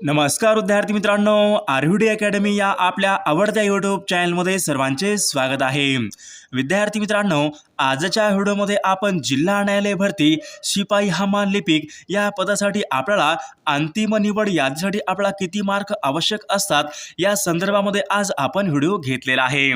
नमस्कार विद्यार्थी मित्रांनो आरव्हीडी अकॅडमी या आपल्या आवडत्या यूट्यूब चॅनलमध्ये सर्वांचे स्वागत आहे. विद्यार्थी मित्रांनो आजच्या व्हिडिओमध्ये आपण जिल्हा न्यायालय भरती शिपाई हमान लिपिक या पदासाठी आपल्याला अंतिम निवड यादीसाठी आपल्याला किती मार्क आवश्यक असतात या संदर्भामध्ये आज आपण व्हिडिओ घेतलेला आहे.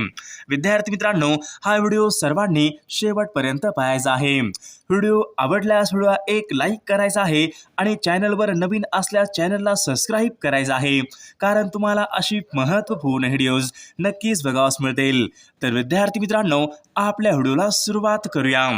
विद्यार्थी मित्रांनो हा व्हिडिओ सर्वांनी शेवटपर्यंत पाहायचा आहे. व्हिडिओ आवडल्यास व्हिडिओ एक लाईक करायचा आहे आणि चॅनलवर नवीन असल्यास चॅनलला सबस्क्राईब करायचं आहे. कारण तुम्हाला अशी महत्त्वपूर्ण व्हिडिओज नक्कीच बघावास मिळतील. तर विद्यार्थी मित्रांनो आपल्या व्हिडिओला सुरुवात करूया.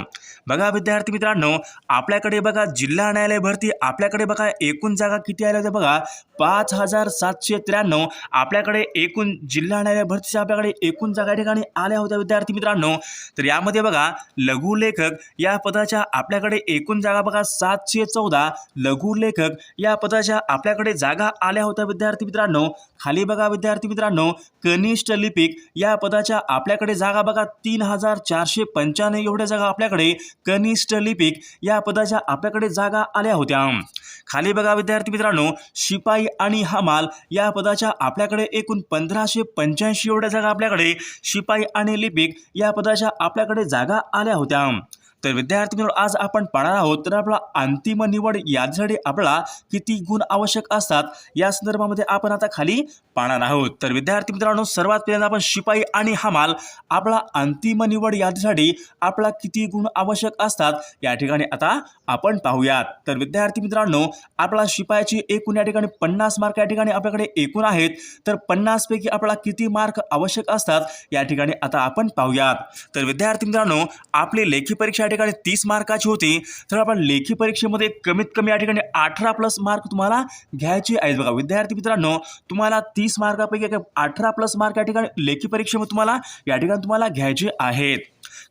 बघा विद्यार्थी मित्रांनो आपल्याकडे बघा जिल्हा न्यायालय भरती आपल्याकडे बघा एकूण जागा किती आल्या होत्या बघा? पाच हजार सातशे त्र्याण्णव. आपल्याकडे एकूण जिल्हा न्यायालय भरतीच्या आपल्याकडे एकूण जागा ठिकाणी आल्या होत्या विद्यार्थी मित्रांनो. तर यामध्ये बघा लघुलेखक या पदाच्या आपल्याकडे एकूण जागा बघा सातशे चौदा लघु लेखक. या पदाच्या आपल्याकडे जागा आल्या होत्या विद्यार्थी मित्रांनो. खाली बघा विद्यार्थी मित्रांनो कनिष्ठ लिपिक. या पदाच्या आपल्याकडे जागा बघा तीन हजार चारशे पंच्याण्णव एवढ्या जागा आपल्याकडे. कनिष्ठ लिपिक या पदाच्या आपल्याकडे जागा आल्या होत्या. खाली बघा विद्यार्थी मित्रांनो शिपाई आणि हमाल. या पदाच्या आपल्याकडे एकूण पंधराशे पंच्याऐंशी एवढ्या जागा आपल्याकडे. शिपाई आणि लिपिक या पदाच्या आपल्याकडे जागा आल्या होत्या. तर विद्यार्थी मित्रांनो आज आपण पाहणार आहोत तर आपला अंतिम निवड यादीसाठी आपला किती गुण आवश्यक असतात या संदर्भामध्ये आपण आता खाली पाहणार आहोत. तर विद्यार्थी मित्रांनो सर्वात पहिल्यांदा आपण शिपाई आणि हमाल आपला अंतिम निवड यादीसाठी आपला किती गुण आवश्यक असतात या ठिकाणी आता आपण पाहूयात. तर विद्यार्थी मित्रांनो आपला शिपायाची एकूण या ठिकाणी पन्नास मार्क या ठिकाणी आपल्याकडे एकूण आहेत तर पन्नासपैकी आपला किती मार्क आवश्यक असतात या ठिकाणी आता आपण पाहूयात. तर विद्यार्थी मित्रांनो आपली लेखी परीक्षा ठिकाणी तीस मार्काची होती. तर आपण लेखी परीक्षेमध्ये कमीत कमी या ठिकाणी अठरा प्लस मार्क तुम्हाला घ्यायचे आहेत बघा. विद्यार्थी मित्रांनो तुम्हाला तीस मार्कापैकी अठरा प्लस मार्क या ठिकाणी लेखी परीक्षेमध्ये तुम्हाला या ठिकाणी तुम्हाला घ्यायचे आहेत.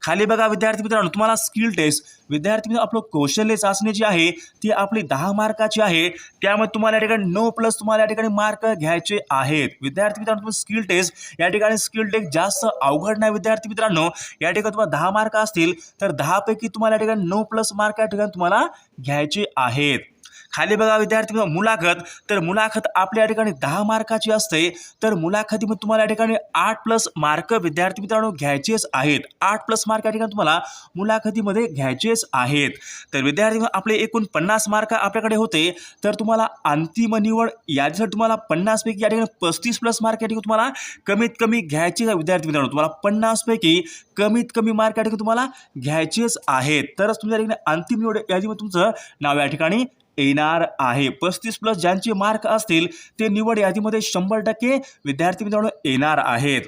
खाली बघा विद्यार्थी मित्रांनो तुम्हाला स्किल टेस्ट विद्यार्थी मित्र आपलं कौशल्य चाचणी जी आहे ती आपली दहा मार्काची आहे. त्यामुळे तुम्हाला या ठिकाणी नऊ प्लस तुम्हाला या ठिकाणी मार्क घ्यायचे आहेत. विद्यार्थी मित्रांनो तुम्ही स्किल टेस्ट या ठिकाणी स्किल टेस्ट जास्त अवघड नाही विद्यार्थी मित्रांनो. या ठिकाणी तुम्हाला दहा मार्क असतील तर दहापैकी तुम्हाला या ठिकाणी नऊ प्लस मार्क या ठिकाणी तुम्हाला घ्यायचे आहेत. खाली बघा विद्यार्थी मुलाखत. तर मुलाखत आपल्या या ठिकाणी दहा मार्काची असते. तर मुलाखतीमध्ये तुम्हाला या ठिकाणी आठ प्लस मार्क विद्यार्थी मित्रांनो घ्यायचेच आहेत. आठ प्लस मार्क या ठिकाणी तुम्हाला मुलाखतीमध्ये घ्यायचेच आहेत. तर विद्यार्थी आपले एकूण पन्नास मार्क आपल्याकडे होते. तर तुम्हाला अंतिम निवड याच्यासाठी तुम्हाला पन्नासपैकी या ठिकाणी पस्तीस प्लस मार्क या ठिकाणी तुम्हाला कमीत कमी घ्यायचे विद्यार्थी मित्रांनो. तुम्हाला पन्नासपैकी कमीत कमी मार्क या ठिकाणी तुम्हाला घ्यायचेच आहेत. तरच तुमच्या ठिकाणी अंतिम निवड यादीमध्ये तुमचं नाव या ठिकाणी येणार आहे. पस्तीस प्लस ज्यांचे मार्क असतील ते निवड यादीमध्ये शंभर टक्के विद्यार्थी मित्रांनो येणार आहेत.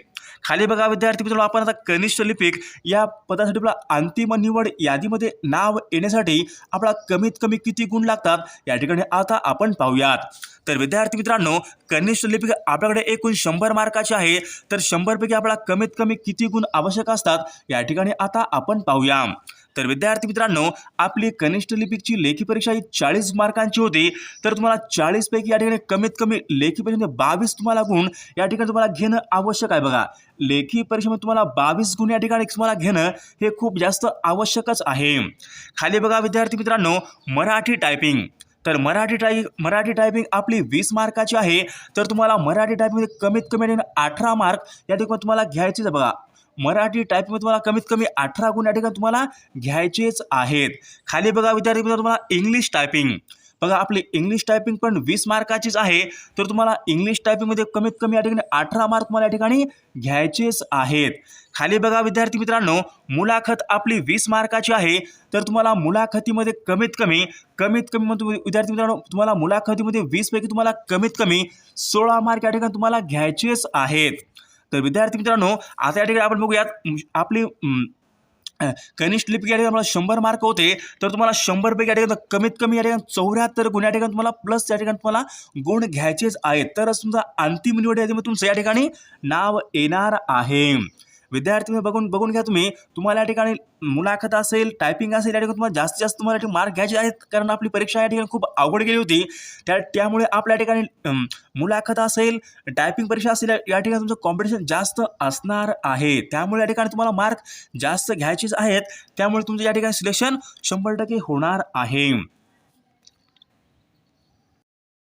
खाली बघा विद्यार्थी मित्रांनो आपण आता कनिष्ठ लिपिक या पदासाठी आपला अंतिम निवड यादीमध्ये नाव येण्यासाठी आपला कमीत कमी किती गुण लागतात या ठिकाणी आता आपण पाहूयात. तर विद्यार्थी मित्रांनो कनिष्ठ लिपिक आपल्याकडे एकूण शंभर मार्काचे आहे. तर शंभरपैकी आपला कमीत कमी किती गुण आवश्यक असतात या ठिकाणी आता आपण पाहूया. तर विद्यार्थी मित्रांनो आपली कनिष्ठ लिपिकची लेखी परीक्षा ही चाळीस मार्कांची होती. तर तुम्हाला चाळीसपैकी या ठिकाणी कमीत कमी लेखी परीक्षेमध्ये म्हणजे बावीस तुम्हाला गुण या ठिकाणी तुम्हाला घेणं आवश्यक आहे बघा. लेखी परीक्षेमध्ये म्हणजे तुम्हाला बावीस गुण या ठिकाणी तुम्हाला घेणं हे खूप जास्त आवश्यकच आहे. खाली बघा विद्यार्थी मित्रांनो मराठी टायपिंग तर मराठी टाय मराठी टायपिंग आपली वीस मार्काची आहे. तर तुम्हाला मराठी टायपिंगमध्ये कमीत कमी अठरा मार्क या ठिकाणी तुम्हाला घ्यायचेच बघा. मराठी टायपिंगमध्ये तुम्हाला कमीत कमी अठरा गुण या ठिकाणी तुम्हाला घ्यायचेच आहेत. खाली बघा विद्यार्थी मित्र तुम्हाला इंग्लिश टायपिंग बघा आपली इंग्लिश टायपिंग पण वीस मार्काचीच आहे. तर तुम्हाला इंग्लिश टायपिंगमध्ये कमीत कमी या ठिकाणी अठरा मार्क तुम्हाला या ठिकाणी घ्यायचेच आहेत. खाली बघा विद्यार्थी मित्रांनो मुलाखत आपली वीस मार्काची आहे. तर तुम्हाला मुलाखतीमध्ये कमीत कमी कमीत कमी विद्यार्थी मित्रांनो तुम्हाला मुलाखतीमध्ये वीसपैकी तुम्हाला कमीत कमी सोळा मार्क या ठिकाणी तुम्हाला घ्यायचेच आहेत. तर विद्यार्थी मित्रांनो आता या ठिकाणी आपण बघूयात आपली कनिष्ठ लिपिक या ठिकाणी तुम्हाला शंभर मार्क होते. तर तुम्हाला शंभरपैकी या ठिकाणी कमीत कमी या ठिकाणी चौऱ्याहत्तर गुण या ठिकाणी तुम्हाला प्लस या ठिकाणी तुम्हाला गुण घ्यायचेच आहेत. तरच तुमचा अंतिम निवड यादीमध्ये तुमचं या ठिकाणी नाव येणार आहे. विद्यार्थी मित्र बघून बघून घ्या तुम्ही. तुम्हाला या ठिकाणी मुलाखत असेल टायपिंग असेल या ठिकाणी तुम्हाला जास्तीत जास्त तुम्हाला या ठिकाणी मार्क घ्यायचे आहेत कारण आपली परीक्षा या ठिकाणी खूप अवघड गेली होती. त्या त्यामुळे आपल्या ठिकाणी मुलाखत असेल टायपिंग परीक्षा असेल या- या ठिकाणी तुमचं कॉम्पिटिशन जास्त असणार आहे. त्यामुळे या ठिकाणी तुम्हाला मार्क जास्त घ्यायचेच आहेत. त्यामुळे तुमचं या ठिकाणी सिलेक्शन शंभर टक्के होणार आहे.